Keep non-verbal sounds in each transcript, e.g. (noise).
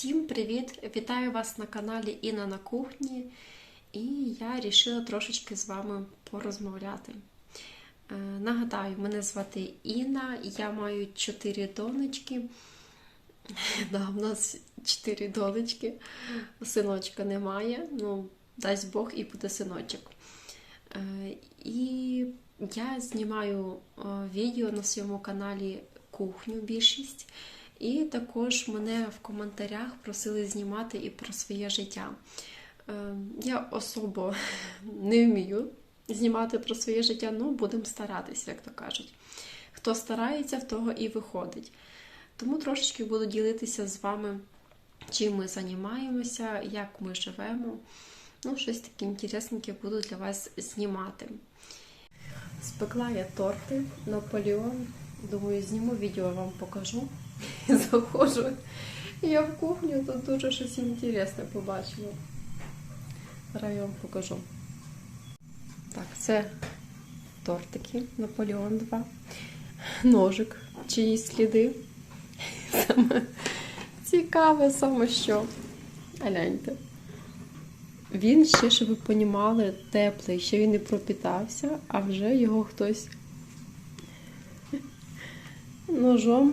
Всім привіт! Вітаю вас на каналі Інна на кухні. І я вирішила трошечки з вами порозмовляти. Е, Нагадаю, мене звати Інна, я маю чотири донечки. (laughs) Да, в нас чотири донечки. Синочка немає. Ну, дасть Бог і буде синочок. Е, І я знімаю е, відео на своєму каналі кухню більшість. І також мене в коментарях просили знімати і про своє життя. Е, Я особо (laughs) не вмію знімати про своє життя, ну будемо старатися, як то кажуть. Хто старається, в того і виходить. Тому трошечки буду ділитися з вами, чим ми займаємося, як ми живемо. Ну, щось таке інтересненьке буду для вас знімати. Спекла я торти Наполеон. Думаю, зніму відео, вам покажу. Заходжу. Я в кухню, тут дуже щось інтересне побачила. Зараз я вам покажу. Так, це тортики Наполеон 2. Ножик, чиї сліди. Саме цікаве саме що. Гляньте. Він ще, щоб ви понімали, теплий, ще він не пропітався, а вже його хтось ножом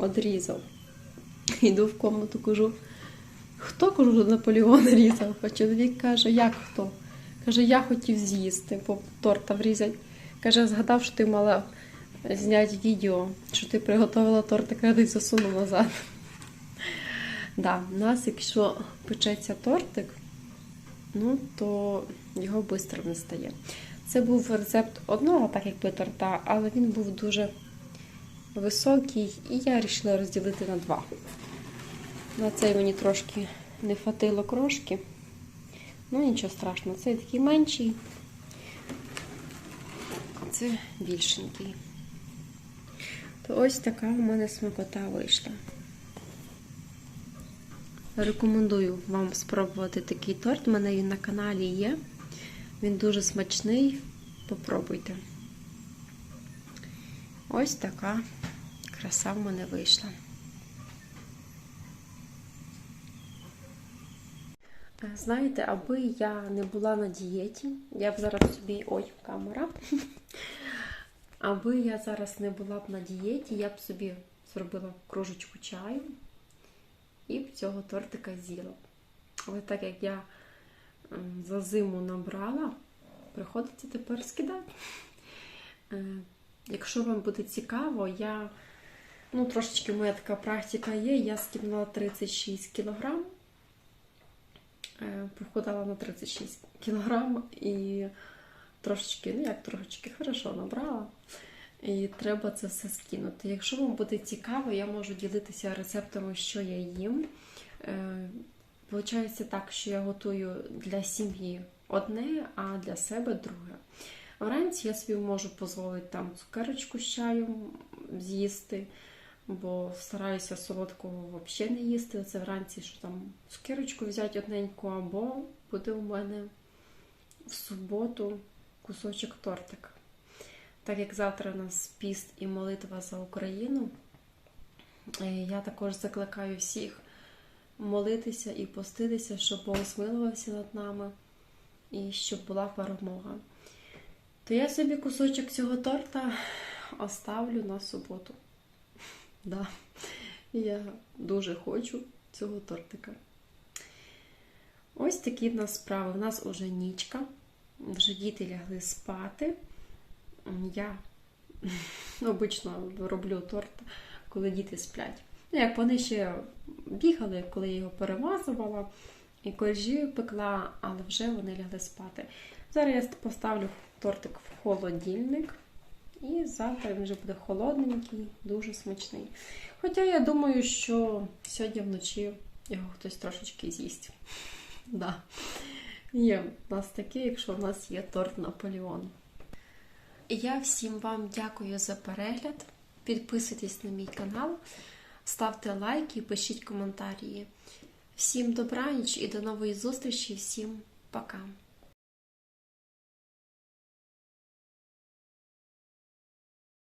одрізав. Йду в комнату, кажу, хто кажу, Наполеон різав? А чоловік каже, як хто? Каже, я хотів з'їсти, бо торта врізать. Каже, згадав, що ти мала зняти відео, що ти приготувала торт, каже, засунув назад. Да, у нас, якщо печеться тортик, ну, то його швидко не стає. Це був рецепт одного, так якби торта, але він був дуже високий, і я вирішила розділити на два. На цей мені трошки не хватило крошки. Ну, нічого страшного, цей такий менший, це більшенький. То ось така у мене смакота вийшла. Рекомендую вам спробувати такий торт. У мене він на каналі є. Він дуже смачний. Попробуйте. Ось така краса в мене вийшла. Знаєте, аби я не була на дієті, я б зараз собі. Ой, камера. (laughs) Аби я зараз не була б на дієті, я б собі зробила кружечку чаю і б цього тортика з'їла. Але так як я за зиму набрала, приходиться тепер скидати. (laughs) Якщо вам буде цікаво, я, ну, трошечки моя така практика є, я скинула 36 кілограм, похудала на 36 кілограм і трошечки, ну як трошечки, хорошо набрала. І треба це все скинути. Якщо вам буде цікаво, я можу ділитися рецептами, що я їм. Получається так, що я готую для сім'ї одне, а для себе друге. Вранці я собі можу дозволити там цукерочку з чаєм з'їсти, бо стараюся солодкого взагалі не їсти. Оце вранці, що там цукерочку взяти одненьку, або буде у мене в суботу кусочок тортика. Так як завтра у нас піст і молитва за Україну, я також закликаю всіх молитися і поститися, щоб Бог змилувався над нами і щоб була перемога. То я собі кусочок цього торта оставлю на суботу. (laughs) Да. Я дуже хочу цього тортика. Ось такі в нас справи. У нас уже нічка, вже діти лягли спати. Я (laughs) обично роблю торт, коли діти сплять. Ну, як вони ще бігали, коли я його перемазувала, і коржі пекла, але вже вони лягли спати. Зараз я поставлю тортик в холодильник, і завтра він вже буде холодненький, дуже смачний. Хоча я думаю, що сьогодні вночі його хтось трошечки з'їсть. (laughs) Да. Є в нас таке, якщо в нас є торт Наполеон. Я всім вам дякую за перегляд. Підписуйтесь на мій канал, ставте лайки, пишіть коментарі. Всім добраніч і до нової зустрічі, всім пока!